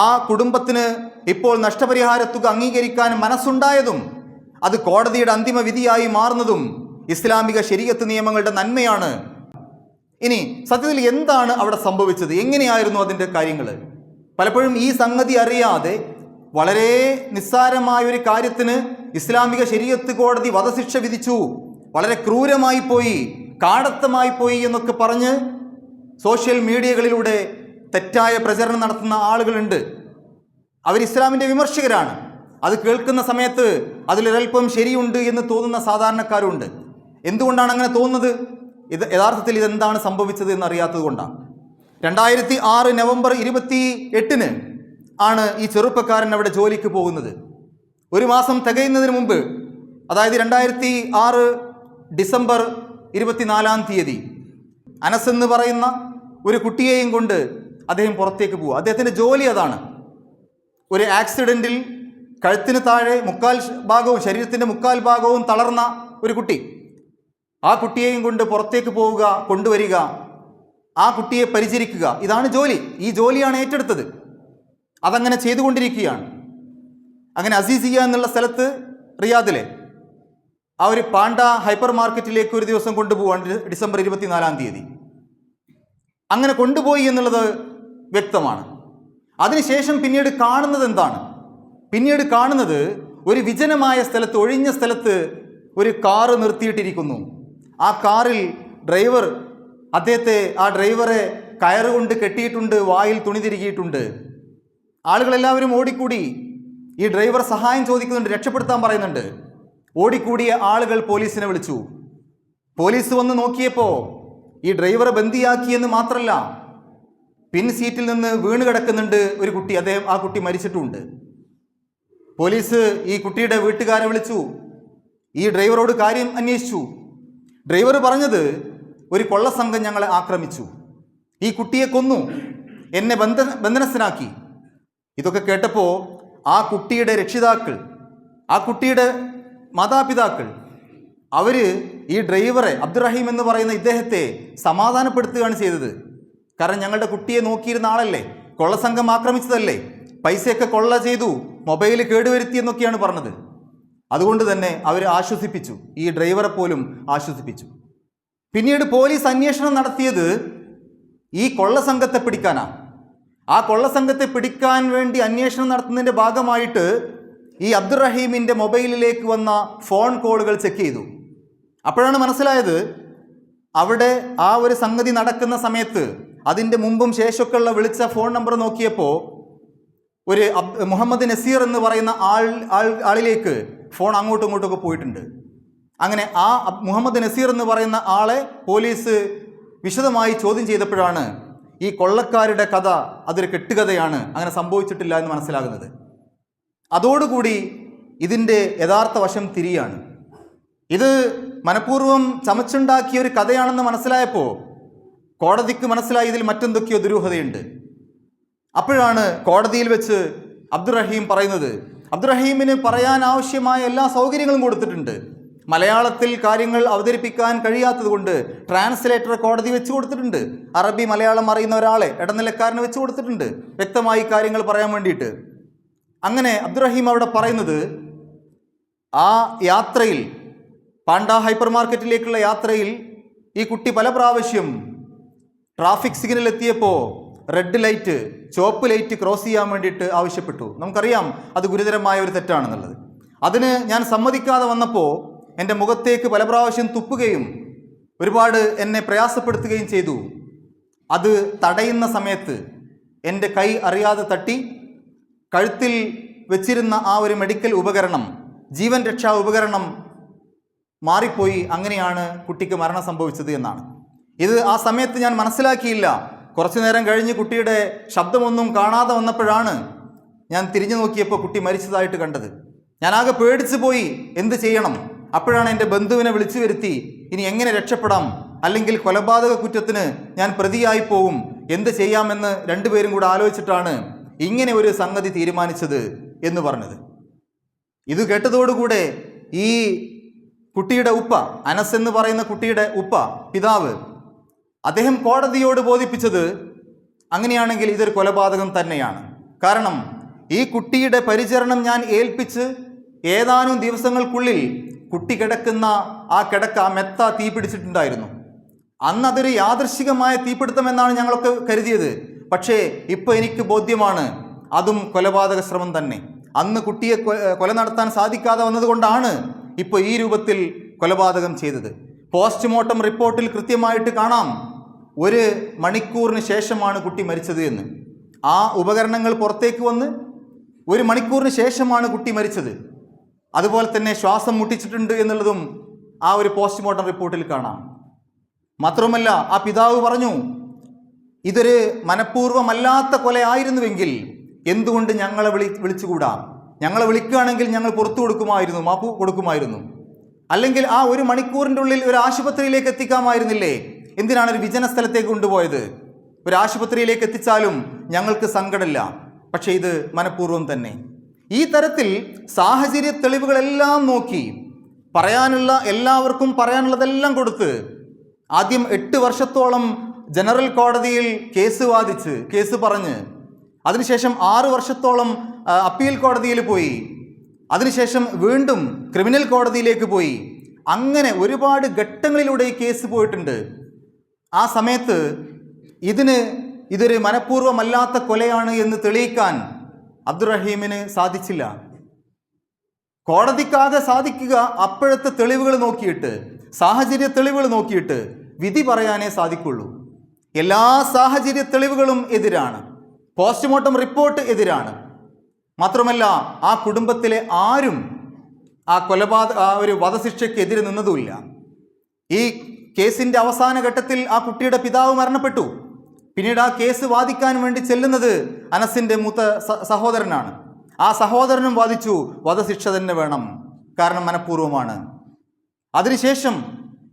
[SPEAKER 1] ആ കുടുംബത്തിന് ഇപ്പോൾ നഷ്ടപരിഹാരത്തുക അംഗീകരിക്കാൻ മനസ്സുണ്ടായതും അത് കോടതിയുടെ അന്തിമ വിധിയായി മാറുന്നതും ഇസ്ലാമിക ശരീരത്ത് നിയമങ്ങളുടെ നന്മയാണ് ഇനി സത്യത്തിൽ എന്താണ് അവിടെ സംഭവിച്ചത് എങ്ങനെയായിരുന്നു അതിൻ്റെ കാര്യങ്ങൾ പലപ്പോഴും ഈ സംഗതി അറിയാതെ വളരെ നിസ്സാരമായ ഒരു കാര്യത്തിന് ഇസ്ലാമിക ശരീരത്ത് കോടതി വധശിക്ഷ വിധിച്ചു വളരെ ക്രൂരമായി പോയി കാടത്തമായി പോയി എന്നൊക്കെ പറഞ്ഞ് സോഷ്യൽ മീഡിയകളിലൂടെ തെറ്റായ പ്രചരണം നടത്തുന്ന ആളുകളുണ്ട് അവർ ഇസ്ലാമിൻ്റെ വിമർശകരാണ് അത് കേൾക്കുന്ന സമയത്ത് അതിലൊരൽപ്പം ശരിയുണ്ട് എന്ന് തോന്നുന്ന സാധാരണക്കാരുണ്ട് എന്തുകൊണ്ടാണ് അങ്ങനെ തോന്നുന്നത് ഇത് യഥാർത്ഥത്തിൽ ഇതെന്താണ് സംഭവിച്ചത് എന്നറിയാത്തത് കൊണ്ടാണ് രണ്ടായിരത്തി ആറ് നവംബർ ഇരുപത്തി എട്ടിന് ആണ് ഈ ചെറുപ്പക്കാരൻ അവിടെ ജോലിക്ക് പോകുന്നത് ഒരു മാസം തികയുന്നതിന് മുമ്പ് അതായത് രണ്ടായിരത്തി ആറ് ഡിസംബർ ഇരുപത്തിനാലാം തീയതി അനസ് എന്ന് പറയുന്ന ഒരു കുട്ടിയെയും കൊണ്ട് അദ്ദേഹം പുറത്തേക്ക് പോവുക അദ്ദേഹത്തിൻ്റെ ജോലി അതാണ് ഒരു ആക്സിഡൻറ്റിൽ കഴുത്തിന് താഴെ മുക്കാൽ ഭാഗവും ശരീരത്തിൻ്റെ മുക്കാൽ ഭാഗവും തളർന്ന ഒരു കുട്ടി ആ കുട്ടിയെയും കൊണ്ട് പുറത്തേക്ക് പോവുക കൊണ്ടുവരിക ആ കുട്ടിയെ പരിചരിക്കുക ഇതാണ് ജോലി ഈ ജോലിയാണ് ഏറ്റെടുത്തത് അതങ്ങനെ ചെയ്തുകൊണ്ടിരിക്കുകയാണ് അങ്ങനെ അസീസിയ എന്നുള്ള സ്ഥലത്ത് റിയാദിലെ ആ ഒരു പാണ്ട ഹൈപ്പർ മാർക്കറ്റിലേക്ക് ഒരു ദിവസം കൊണ്ടുപോവാണ് ഡിസംബർ ഇരുപത്തിനാലാം തീയതി അങ്ങനെ കൊണ്ടുപോയി എന്നുള്ളത് വ്യക്തമാണ് അതിനുശേഷം പിന്നീട് കാണുന്നത് എന്താണ് പിന്നീട് കാണുന്നത് ഒരു വിജനമായ സ്ഥലത്ത് ഒഴിഞ്ഞ സ്ഥലത്ത് ഒരു കാറ് നിർത്തിയിട്ടിരിക്കുന്നു ആ കാറിൽ ഡ്രൈവർ അദ്ദേഹത്തെ ആ ഡ്രൈവറെ കയറുകൊണ്ട് കെട്ടിയിട്ടുണ്ട് വായിൽ തുണി തിരികിയിട്ടുണ്ട് ആളുകളെല്ലാവരും ഓടിക്കൂടി ഈ ഡ്രൈവർ സഹായം ചോദിക്കുന്നുണ്ട് രക്ഷപ്പെടുത്താൻ പറയുന്നുണ്ട് ഓടിക്കൂടിയ ആളുകൾ പോലീസിനെ വിളിച്ചു പോലീസ് വന്ന് നോക്കിയപ്പോൾ ഈ ഡ്രൈവറെ ബന്ദിയാക്കിയെന്ന് മാത്രമല്ല പിൻ സീറ്റിൽ നിന്ന് വീണ് കിടക്കുന്നുണ്ട് ഒരു കുട്ടി അദ്ദേഹം ആ കുട്ടി മരിച്ചിട്ടുമുണ്ട് പോലീസ് ഈ കുട്ടിയുടെ വീട്ടുകാരെ വിളിച്ചു ഈ ഡ്രൈവറോട് കാര്യം അന്വേഷിച്ചു ഡ്രൈവർ പറഞ്ഞത് ഒരു കൊള്ളസംഘം ഞങ്ങളെ ആക്രമിച്ചു ഈ കുട്ടിയെ കൊന്നു എന്നെ ബന്ധ ബന്ധനസ്ഥനാക്കി ഇതൊക്കെ കേട്ടപ്പോൾ ആ കുട്ടിയുടെ രക്ഷിതാക്കൾ ആ കുട്ടിയുടെ മാതാപിതാക്കൾ അവർ ഈ ഡ്രൈവറെ അബ്ദുറഹീം എന്ന് പറയുന്ന ഇദ്ദേഹത്തെ സമാധാനപ്പെടുത്തുകയാണ് ചെയ്തത് കാരണം ഞങ്ങളുടെ കുട്ടിയെ നോക്കിയിരുന്ന ആളല്ലേ കൊള്ളസംഘം ആക്രമിച്ചതല്ലേ പൈസയൊക്കെ കൊള്ള ചെയ്തു മൊബൈൽ കേടുവരുത്തി എന്നൊക്കെയാണ് പറഞ്ഞത് അതുകൊണ്ട് തന്നെ അവർ ആശ്വസിപ്പിച്ചു ഈ ഡ്രൈവറെ പോലും ആശ്വസിപ്പിച്ചു പിന്നീട് പോലീസ് അന്വേഷണം നടത്തിയത് ഈ കൊള്ളസംഘത്തെ പിടിക്കാനാണ് ആ കൊള്ളസംഘത്തെ പിടിക്കാൻ വേണ്ടി അന്വേഷണം നടത്തുന്നതിൻ്റെ ഭാഗമായിട്ട് ഈ അബ്ദുറഹീമിൻ്റെ മൊബൈലിലേക്ക് വന്ന ഫോൺ കോളുകൾ ചെക്ക് ചെയ്തു അപ്പോഴാണ് മനസ്സിലായത് അവിടെ ആ ഒരു സംഗതി നടക്കുന്ന സമയത്ത് അതിൻ്റെ മുമ്പും ഉള്ള വിളിച്ച ഫോൺ നമ്പർ നോക്കിയപ്പോൾ ഒരു മുഹമ്മദ് നസീർ എന്ന് പറയുന്ന ആൾ ആൾ ആളിലേക്ക് ഫോൺ അങ്ങോട്ടും ഇങ്ങോട്ടൊക്കെ പോയിട്ടുണ്ട് അങ്ങനെ ആ മുഹമ്മദ് നസീർ എന്ന് പറയുന്ന ആളെ പോലീസ് വിശദമായി ചോദ്യം ചെയ്തപ്പോഴാണ് ഈ കൊള്ളക്കാരുടെ കഥ അതൊരു കെട്ടുകഥയാണ് അങ്ങനെ സംഭവിച്ചിട്ടില്ല എന്ന് മനസ്സിലാകുന്നത് അതോടുകൂടി ഇതിൻ്റെ യഥാർത്ഥ വശം തിരിയാണ് ഇത് മനഃപൂർവ്വം ചമച്ചുണ്ടാക്കിയ ഒരു കഥയാണെന്ന് മനസ്സിലായപ്പോൾ കോടതിക്ക് മനസ്സിലായി ഇതിൽ മറ്റെന്തൊക്കെയോ ദുരൂഹതയുണ്ട് അപ്പോഴാണ് കോടതിയിൽ വെച്ച് അബ്ദുറഹീം പറയുന്നത് അബ്ദുറഹീമിന് പറയാൻ ആവശ്യമായ എല്ലാ സൗകര്യങ്ങളും കൊടുത്തിട്ടുണ്ട് മലയാളത്തിൽ കാര്യങ്ങൾ അവതരിപ്പിക്കാൻ കഴിയാത്തതുകൊണ്ട് ട്രാൻസ്ലേറ്റർ കോടതി വെച്ച് കൊടുത്തിട്ടുണ്ട് അറബി മലയാളം അറിയുന്ന ഒരാളെ ഇടനിലക്കാരനെ വെച്ച് കൊടുത്തിട്ടുണ്ട് വ്യക്തമായി കാര്യങ്ങൾ പറയാൻ വേണ്ടിയിട്ട് അങ്ങനെ അബ്ദുറഹീം അവിടെ പറയുന്നത് ആ യാത്രയിൽ പാണ്ട ഹൈപ്പർ മാർക്കറ്റിലേക്കുള്ള യാത്രയിൽ ഈ കുട്ടി പല പ്രാവശ്യം ട്രാഫിക് സിഗ്നൽ എത്തിയപ്പോൾ റെഡ് ലൈറ്റ് ചുവപ്പ് ലൈറ്റ് ക്രോസ് ചെയ്യാൻ വേണ്ടിയിട്ട് ആവശ്യപ്പെട്ടു നമുക്കറിയാം അത് ഗുരുതരമായ ഒരു തെറ്റാണെന്നുള്ളത് അതിന് ഞാൻ സമ്മതിക്കാതെ വന്നപ്പോൾ എൻ്റെ മുഖത്തേക്ക് പല പ്രാവശ്യം തുപ്പുകയും ഒരുപാട് എന്നെ പ്രയാസപ്പെടുത്തുകയും ചെയ്തു അത് തടയുന്ന സമയത്ത് എൻ്റെ കൈ അറിയാതെ തട്ടി കഴുത്തിൽ വെച്ചിരുന്ന ആ ഒരു മെഡിക്കൽ ഉപകരണം ജീവൻ രക്ഷാ ഉപകരണം മാറിപ്പോയി അങ്ങനെയാണ് കുട്ടിക്ക് മരണം സംഭവിച്ചത് എന്നാണ് ഇത് ആ സമയത്ത് ഞാൻ മനസ്സിലാക്കിയില്ല കുറച്ചു നേരം കഴിഞ്ഞ് കുട്ടിയുടെ ശബ്ദമൊന്നും കാണാതെ വന്നപ്പോഴാണ് ഞാൻ തിരിഞ്ഞു നോക്കിയപ്പോൾ കുട്ടി മരിച്ചതായിട്ട് കണ്ടത് ഞാനാകെ പേടിച്ചു പോയി എന്ത് ചെയ്യണം അപ്പോഴാണ് എൻ്റെ ബന്ധുവിനെ വിളിച്ചു വരുത്തി ഇനി എങ്ങനെ രക്ഷപ്പെടാം അല്ലെങ്കിൽ കൊലപാതക കുറ്റത്തിന് ഞാൻ പ്രതിയായി പോവും എന്ത് ചെയ്യാമെന്ന് രണ്ടുപേരും കൂടെ ആലോചിച്ചിട്ടാണ് ഇങ്ങനെ ഒരു സംഗതി തീരുമാനിച്ചത് എന്ന് പറഞ്ഞത് ഇത് കേട്ടതോടുകൂടെ ഈ കുട്ടിയുടെ ഉപ്പ അനസ് എന്ന് പറയുന്ന കുട്ടിയുടെ ഉപ്പ പിതാവ് അദ്ദേഹം കോടതിയോട് ബോധിപ്പിച്ചത് അങ്ങനെയാണെങ്കിൽ ഇതൊരു കൊലപാതകം തന്നെയാണ് കാരണം ഈ കുട്ടിയുടെ പരിചരണം ഞാൻ ഏൽപ്പിച്ച് ഏതാനും ദിവസങ്ങൾക്കുള്ളിൽ കുട്ടി കിടക്കുന്ന ആ കിടക്ക മെത്ത തീ പിടിച്ചിട്ടുണ്ടായിരുന്നു അന്ന് അതൊരു യാദൃശികമായ തീപിടുത്തമെന്നാണ് ഞങ്ങളൊക്കെ കരുതിയത് പക്ഷേ ഇപ്പോൾ എനിക്ക് ബോധ്യമാണ് അതും കൊലപാതക ശ്രമം തന്നെ അന്ന് കുട്ടിയെ കൊല നടത്താൻ സാധിക്കാതെ വന്നതുകൊണ്ടാണ് ഇപ്പോൾ ഈ രൂപത്തിൽ കൊലപാതകം ചെയ്തത് പോസ്റ്റ്മോർട്ടം റിപ്പോർട്ടിൽ കൃത്യമായിട്ട് കാണാം ഒരു മണിക്കൂറിന് ശേഷമാണ് കുട്ടി മരിച്ചത് എന്ന് ആ ഉപകരണങ്ങൾ പുറത്തേക്ക് വന്ന് ഒരു മണിക്കൂറിന് ശേഷമാണ് കുട്ടി മരിച്ചത് അതുപോലെ തന്നെ ശ്വാസം മുട്ടിച്ചിട്ടുണ്ട് എന്നുള്ളതും ആ ഒരു പോസ്റ്റ്മോർട്ടം റിപ്പോർട്ടിൽ കാണാം മാത്രമല്ല ആ പിതാവ് പറഞ്ഞു ഇതൊരു മനഃപൂർവ്വമല്ലാത്ത കൊലയായിരുന്നുവെങ്കിൽ എന്തുകൊണ്ട് ഞങ്ങളെ വിളി വിളിച്ചുകൂടാ ഞങ്ങളെ വിളിക്കുകയാണെങ്കിൽ ഞങ്ങൾ പുറത്തു കൊടുക്കുമായിരുന്നു മാപ്പ് കൊടുക്കുമായിരുന്നു അല്ലെങ്കിൽ ആ ഒരു മണിക്കൂറിൻ്റെ ഉള്ളിൽ ഒരു ആശുപത്രിയിലേക്ക് എത്തിക്കാമായിരുന്നില്ലേ എന്തിനാണ് ഒരു വിജന സ്ഥലത്തേക്ക് കൊണ്ടുപോയത് ഒരു ആശുപത്രിയിലേക്ക് എത്തിച്ചാലും ഞങ്ങൾക്ക് സങ്കടമില്ല പക്ഷേ ഇത് മനഃപൂർവ്വം തന്നെ ഈ തരത്തിൽ സാഹചര്യ തെളിവുകളെല്ലാം നോക്കി പറയാനുള്ള എല്ലാവർക്കും പറയാനുള്ളതെല്ലാം കൊടുത്ത് ആദ്യം എട്ട് വർഷത്തോളം ജനറൽ കോടതിയിൽ കേസ് വാദിച്ച് കേസ് പറഞ്ഞ് അതിനുശേഷം ആറു വർഷത്തോളം അപ്പീൽ കോടതിയിൽ പോയി അതിനുശേഷം വീണ്ടും ക്രിമിനൽ കോടതിയിലേക്ക് പോയി അങ്ങനെ ഒരുപാട് ഘട്ടങ്ങളിലൂടെ ഈ കേസ് പോയിട്ടുണ്ട് ആ സമയത്ത് ഇതിന് ഇതൊരു മനഃപൂർവ്വമല്ലാത്ത കൊലയാണ് എന്ന് തെളിയിക്കാൻ അബ്ദുറഹീമിന് സാധിച്ചില്ല കോടതിക്കാകെ സാധിക്കുക അപ്പോഴത്തെ തെളിവുകൾ നോക്കിയിട്ട് സാഹചര്യ തെളിവുകൾ നോക്കിയിട്ട് വിധി പറയാനേ സാധിക്കുള്ളൂ എല്ലാ സാഹചര്യ തെളിവുകളും എതിരാണ് പോസ്റ്റ്മോർട്ടം റിപ്പോർട്ട് എതിരാണ് മാത്രമല്ല ആ കുടുംബത്തിലെ ആരും ആ കൊലപാത ആ ഒരു വധശിക്ഷയ്ക്ക് എതിരെ നിന്നതുമില്ല ഈ കേസിൻ്റെ അവസാന ഘട്ടത്തിൽ ആ കുട്ടിയുടെ പിതാവ് മരണപ്പെട്ടു പിന്നീട് ആ കേസ് വാദിക്കാൻ വേണ്ടി ചെല്ലുന്നത് അനസിൻ്റെ മൂത്ത സഹോദരനാണ് ആ സഹോദരനും വാദിച്ചു വധശിക്ഷ തന്നെ വേണം കാരണം മനഃപൂർവ്വമാണ് അതിനുശേഷം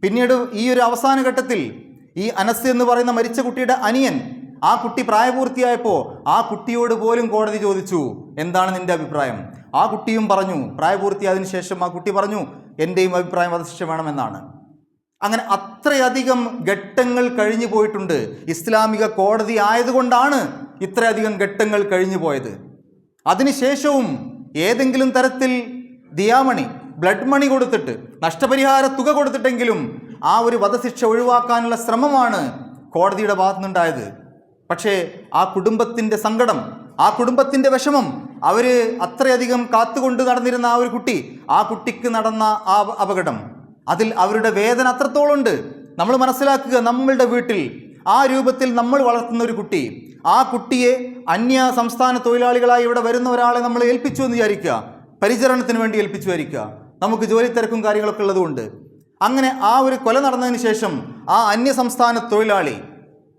[SPEAKER 1] പിന്നീട് ഈ ഒരു അവസാന ഘട്ടത്തിൽ ഈ അനസ് എന്ന് പറയുന്ന മരിച്ച കുട്ടിയുടെ അനിയൻ ആ കുട്ടി പ്രായപൂർത്തിയായപ്പോൾ ആ കുട്ടിയോട് പോലും കോടതി ചോദിച്ചു എന്താണ് നിന്റെ അഭിപ്രായം ആ കുട്ടിയും പറഞ്ഞു പ്രായപൂർത്തിയായതിനു ശേഷം ആ കുട്ടി പറഞ്ഞു എൻ്റെയും അഭിപ്രായം വധശിക്ഷ വേണമെന്നാണ് അങ്ങനെ അത്രയധികം ഘട്ടങ്ങൾ കഴിഞ്ഞു പോയിട്ടുണ്ട് ഇസ്ലാമിക കോടതി ആയതുകൊണ്ടാണ് ഇത്രയധികം ഘട്ടങ്ങൾ കഴിഞ്ഞു പോയത് അതിനുശേഷവും ഏതെങ്കിലും തരത്തിൽ ദിയാമണി ബ്ലഡ് മണി കൊടുത്തിട്ട് നഷ്ടപരിഹാര തുക കൊടുത്തിട്ടെങ്കിലും ആ ഒരു വധശിക്ഷ ഒഴിവാക്കാനുള്ള ശ്രമമാണ് കോടതിയുടെ ഭാഗത്തുനിന്നുണ്ടായത് പക്ഷേ ആ കുടുംബത്തിൻ്റെ സങ്കടം ആ കുടുംബത്തിൻ്റെ വിഷമം അവർ അത്രയധികം കാത്തുകൊണ്ട് നടന്നിരുന്ന ആ ഒരു കുട്ടി ആ കുട്ടിക്ക് നടന്ന ആ അപകടം അതിൽ അവരുടെ വേദന ഉണ്ട് നമ്മൾ മനസ്സിലാക്കുക നമ്മളുടെ വീട്ടിൽ ആ രൂപത്തിൽ നമ്മൾ വളർത്തുന്ന ഒരു കുട്ടി ആ കുട്ടിയെ അന്യ സംസ്ഥാന തൊഴിലാളികളായി ഇവിടെ വരുന്ന ഒരാളെ നമ്മൾ ഏൽപ്പിച്ചു എന്ന് വിചാരിക്കുക പരിചരണത്തിന് വേണ്ടി ഏൽപ്പിച്ചു വിചാരിക്കുക നമുക്ക് ജോലി തിരക്കും കാര്യങ്ങളൊക്കെ ഉള്ളതുകൊണ്ട് അങ്ങനെ ആ ഒരു കൊല നടന്നതിന് ശേഷം ആ അന്യ സംസ്ഥാന തൊഴിലാളി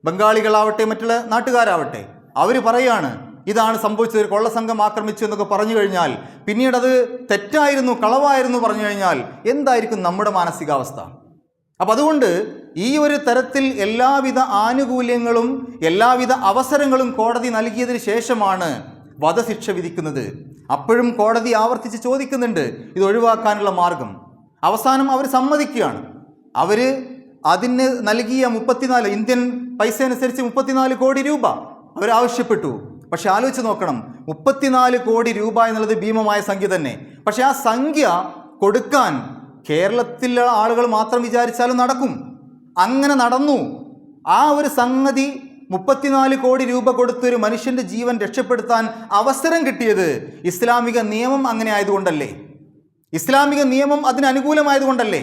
[SPEAKER 1] ബംഗാളികളാവട്ടെ മറ്റുള്ള നാട്ടുകാരാവട്ടെ അവർ പറയാണ് ഇതാണ് സംഭവിച്ചത് കൊള്ളസംഘം ആക്രമിച്ചു എന്നൊക്കെ പറഞ്ഞു കഴിഞ്ഞാൽ പിന്നീട് അത് തെറ്റായിരുന്നു കളവായിരുന്നു പറഞ്ഞു കഴിഞ്ഞാൽ എന്തായിരിക്കും നമ്മുടെ മാനസികാവസ്ഥ അപ്പം അതുകൊണ്ട് ഈ ഒരു തരത്തിൽ എല്ലാവിധ ആനുകൂല്യങ്ങളും എല്ലാവിധ അവസരങ്ങളും കോടതി നൽകിയതിന് ശേഷമാണ് വധശിക്ഷ വിധിക്കുന്നത് അപ്പോഴും കോടതി ആവർത്തിച്ച് ചോദിക്കുന്നുണ്ട് ഇത് ഒഴിവാക്കാനുള്ള മാർഗം അവസാനം അവർ സമ്മതിക്കുകയാണ് അവർ അതിന് നൽകിയ മുപ്പത്തിനാല് ഇന്ത്യൻ പൈസ അനുസരിച്ച് മുപ്പത്തിനാല് കോടി രൂപ അവർ ആവശ്യപ്പെട്ടു പക്ഷെ ആലോചിച്ച് നോക്കണം മുപ്പത്തിനാല് കോടി രൂപ എന്നുള്ളത് ഭീമമായ സംഖ്യ തന്നെ പക്ഷേ ആ സംഖ്യ കൊടുക്കാൻ കേരളത്തിലെ ആളുകൾ മാത്രം വിചാരിച്ചാലും നടക്കും അങ്ങനെ നടന്നു ആ ഒരു സംഗതി മുപ്പത്തിനാല് കോടി രൂപ കൊടുത്തൊരു മനുഷ്യൻ്റെ ജീവൻ രക്ഷപ്പെടുത്താൻ അവസരം കിട്ടിയത് ഇസ്ലാമിക നിയമം അങ്ങനെ ആയതുകൊണ്ടല്ലേ ഇസ്ലാമിക നിയമം അതിനനുകൂലമായതുകൊണ്ടല്ലേ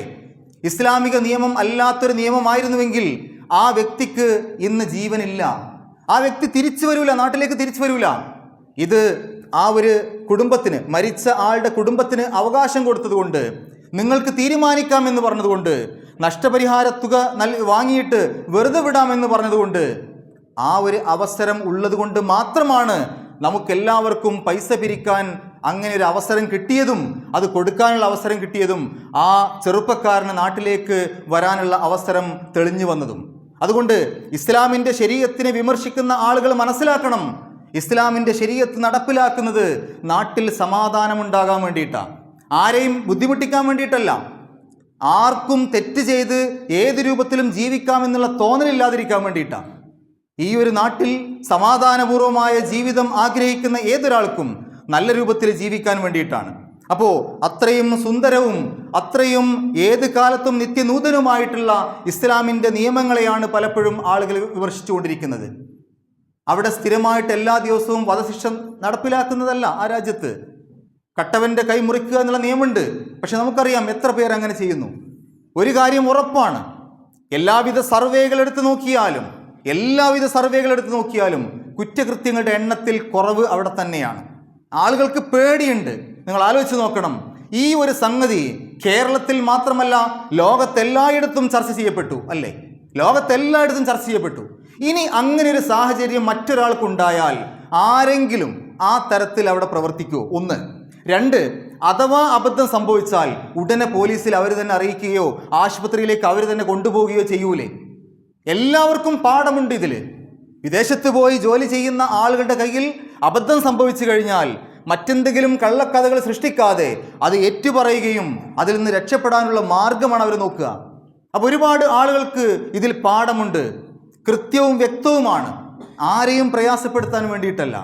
[SPEAKER 1] ഇസ്ലാമിക നിയമം അല്ലാത്തൊരു നിയമമായിരുന്നുവെങ്കിൽ ആ വ്യക്തിക്ക് ഇന്ന് ജീവനില്ല ആ വ്യക്തി തിരിച്ചു വരൂല നാട്ടിലേക്ക് തിരിച്ചു വരൂല ഇത് ആ ഒരു കുടുംബത്തിന് മരിച്ച ആളുടെ കുടുംബത്തിന് അവകാശം കൊടുത്തതുകൊണ്ട് നിങ്ങൾക്ക് തീരുമാനിക്കാം എന്ന് പറഞ്ഞതുകൊണ്ട് നഷ്ടപരിഹാര തുക നൽ വാങ്ങിയിട്ട് വെറുതെ വിടാമെന്ന് പറഞ്ഞതുകൊണ്ട് ആ ഒരു അവസരം ഉള്ളതുകൊണ്ട് മാത്രമാണ് നമുക്കെല്ലാവർക്കും പൈസ പിരിക്കാൻ അങ്ങനെ ഒരു അവസരം കിട്ടിയതും അത് കൊടുക്കാനുള്ള അവസരം കിട്ടിയതും ആ ചെറുപ്പക്കാരന് നാട്ടിലേക്ക് വരാനുള്ള അവസരം തെളിഞ്ഞു വന്നതും അതുകൊണ്ട് ഇസ്ലാമിൻ്റെ ശരീരത്തിനെ വിമർശിക്കുന്ന ആളുകൾ മനസ്സിലാക്കണം ഇസ്ലാമിൻ്റെ ശരീരത്ത് നടപ്പിലാക്കുന്നത് നാട്ടിൽ സമാധാനമുണ്ടാകാൻ വേണ്ടിയിട്ടാണ് ആരെയും ബുദ്ധിമുട്ടിക്കാൻ വേണ്ടിയിട്ടല്ല ആർക്കും തെറ്റ് ചെയ്ത് ഏത് രൂപത്തിലും ജീവിക്കാമെന്നുള്ള തോന്നലില്ലാതിരിക്കാൻ വേണ്ടിയിട്ടാണ് ഈ ഒരു നാട്ടിൽ സമാധാനപൂർവമായ ജീവിതം ആഗ്രഹിക്കുന്ന ഏതൊരാൾക്കും നല്ല രൂപത്തിൽ ജീവിക്കാൻ വേണ്ടിയിട്ടാണ് അപ്പോൾ അത്രയും സുന്ദരവും അത്രയും ഏത് കാലത്തും നിത്യനൂതനവുമായിട്ടുള്ള ഇസ്ലാമിൻ്റെ നിയമങ്ങളെയാണ് പലപ്പോഴും ആളുകൾ വിമർശിച്ചുകൊണ്ടിരിക്കുന്നത് അവിടെ സ്ഥിരമായിട്ട് എല്ലാ ദിവസവും വധശിക്ഷ നടപ്പിലാക്കുന്നതല്ല ആ രാജ്യത്ത് കട്ടവൻ്റെ കൈ മുറിക്കുക എന്നുള്ള നിയമമുണ്ട് പക്ഷെ നമുക്കറിയാം എത്ര പേർ അങ്ങനെ ചെയ്യുന്നു ഒരു കാര്യം ഉറപ്പാണ് എല്ലാവിധ സർവേകൾ എടുത്തു നോക്കിയാലും എല്ലാവിധ സർവേകൾ എടുത്തു നോക്കിയാലും കുറ്റകൃത്യങ്ങളുടെ എണ്ണത്തിൽ കുറവ് അവിടെ തന്നെയാണ് ആളുകൾക്ക് പേടിയുണ്ട് നിങ്ങൾ ആലോചിച്ച് നോക്കണം ഈ ഒരു സംഗതി കേരളത്തിൽ മാത്രമല്ല ലോകത്തെല്ലായിടത്തും ചർച്ച ചെയ്യപ്പെട്ടു അല്ലേ ലോകത്തെല്ലായിടത്തും ചർച്ച ചെയ്യപ്പെട്ടു ഇനി അങ്ങനെ ഒരു സാഹചര്യം മറ്റൊരാൾക്കുണ്ടായാൽ ആരെങ്കിലും ആ തരത്തിൽ അവിടെ പ്രവർത്തിക്കൂ ഒന്ന് രണ്ട് അഥവാ അബദ്ധം സംഭവിച്ചാൽ ഉടനെ പോലീസിൽ അവർ തന്നെ അറിയിക്കുകയോ ആശുപത്രിയിലേക്ക് അവർ തന്നെ കൊണ്ടുപോവുകയോ ചെയ്യൂലേ എല്ലാവർക്കും പാഠമുണ്ട് ഇതിൽ വിദേശത്ത് പോയി ജോലി ചെയ്യുന്ന ആളുകളുടെ കയ്യിൽ അബദ്ധം സംഭവിച്ചു കഴിഞ്ഞാൽ മറ്റെന്തെങ്കിലും കള്ളക്കഥകൾ സൃഷ്ടിക്കാതെ അത് ഏറ്റുപറയുകയും അതിൽ നിന്ന് രക്ഷപ്പെടാനുള്ള മാർഗമാണ് അവർ നോക്കുക അപ്പോൾ ഒരുപാട് ആളുകൾക്ക് ഇതിൽ പാഠമുണ്ട് കൃത്യവും വ്യക്തവുമാണ് ആരെയും പ്രയാസപ്പെടുത്താൻ വേണ്ടിയിട്ടല്ല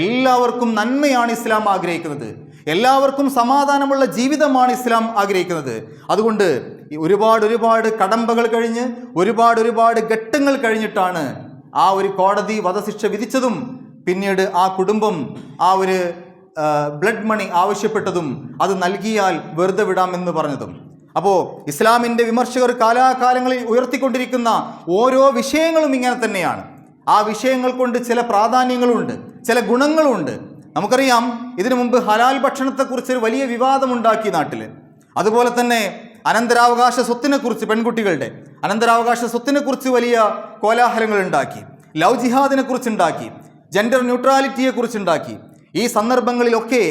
[SPEAKER 1] എല്ലാവർക്കും നന്മയാണ് ഇസ്ലാം ആഗ്രഹിക്കുന്നത് എല്ലാവർക്കും സമാധാനമുള്ള ജീവിതമാണ് ഇസ്ലാം ആഗ്രഹിക്കുന്നത് അതുകൊണ്ട് ഒരുപാട് ഒരുപാട് കടമ്പകൾ കഴിഞ്ഞ് ഒരുപാട് ഒരുപാട് ഘട്ടങ്ങൾ കഴിഞ്ഞിട്ടാണ് ആ ഒരു കോടതി വധശിക്ഷ വിധിച്ചതും പിന്നീട് ആ കുടുംബം ആ ഒരു ബ്ലഡ് മണി ആവശ്യപ്പെട്ടതും അത് നൽകിയാൽ വെറുതെ വിടാമെന്ന് പറഞ്ഞതും അപ്പോൾ ഇസ്ലാമിൻ്റെ വിമർശകർ കാലാകാലങ്ങളിൽ ഉയർത്തിക്കൊണ്ടിരിക്കുന്ന ഓരോ വിഷയങ്ങളും ഇങ്ങനെ തന്നെയാണ് ആ വിഷയങ്ങൾ കൊണ്ട് ചില പ്രാധാന്യങ്ങളുണ്ട് ചില ഗുണങ്ങളുണ്ട് നമുക്കറിയാം ഇതിനു മുമ്പ് ഹലാൽ ഭക്ഷണത്തെക്കുറിച്ചൊരു വലിയ വിവാദമുണ്ടാക്കി നാട്ടിൽ അതുപോലെ തന്നെ അനന്തരാവകാശ സ്വത്തിനെക്കുറിച്ച് പെൺകുട്ടികളുടെ അനന്തരാവകാശ സ്വത്തിനെക്കുറിച്ച് വലിയ കോലാഹലങ്ങൾ ഉണ്ടാക്കി ലവ് ജിഹാദിനെക്കുറിച്ചുണ്ടാക്കി ജെൻഡർ ന്യൂട്രാലിറ്റിയെക്കുറിച്ചുണ്ടാക്കി ഈ സന്ദർഭങ്ങളിലൊക്കെ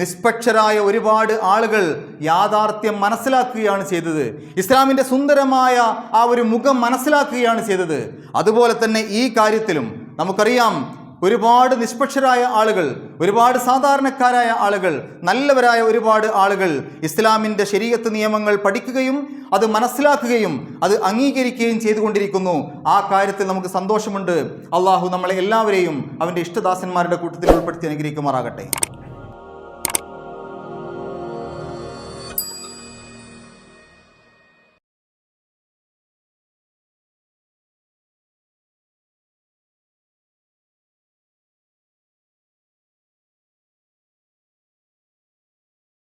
[SPEAKER 1] നിഷ്പക്ഷരായ ഒരുപാട് ആളുകൾ യാഥാർത്ഥ്യം മനസ്സിലാക്കുകയാണ് ചെയ്തത് ഇസ്ലാമിൻ്റെ സുന്ദരമായ ആ ഒരു മുഖം മനസ്സിലാക്കുകയാണ് ചെയ്തത് അതുപോലെ തന്നെ ഈ കാര്യത്തിലും നമുക്കറിയാം ഒരുപാട് നിഷ്പക്ഷരായ ആളുകൾ ഒരുപാട് സാധാരണക്കാരായ ആളുകൾ നല്ലവരായ ഒരുപാട് ആളുകൾ ഇസ്ലാമിൻ്റെ ശരീരത്ത് നിയമങ്ങൾ പഠിക്കുകയും അത് മനസ്സിലാക്കുകയും അത് അംഗീകരിക്കുകയും ചെയ്തുകൊണ്ടിരിക്കുന്നു ആ കാര്യത്തിൽ നമുക്ക് സന്തോഷമുണ്ട് അള്ളാഹു നമ്മളെ എല്ലാവരെയും അവൻ്റെ ഇഷ്ടദാസന്മാരുടെ കൂട്ടത്തിൽ ഉൾപ്പെടുത്തി അനുഗ്രഹിക്കുമാറാകട്ടെ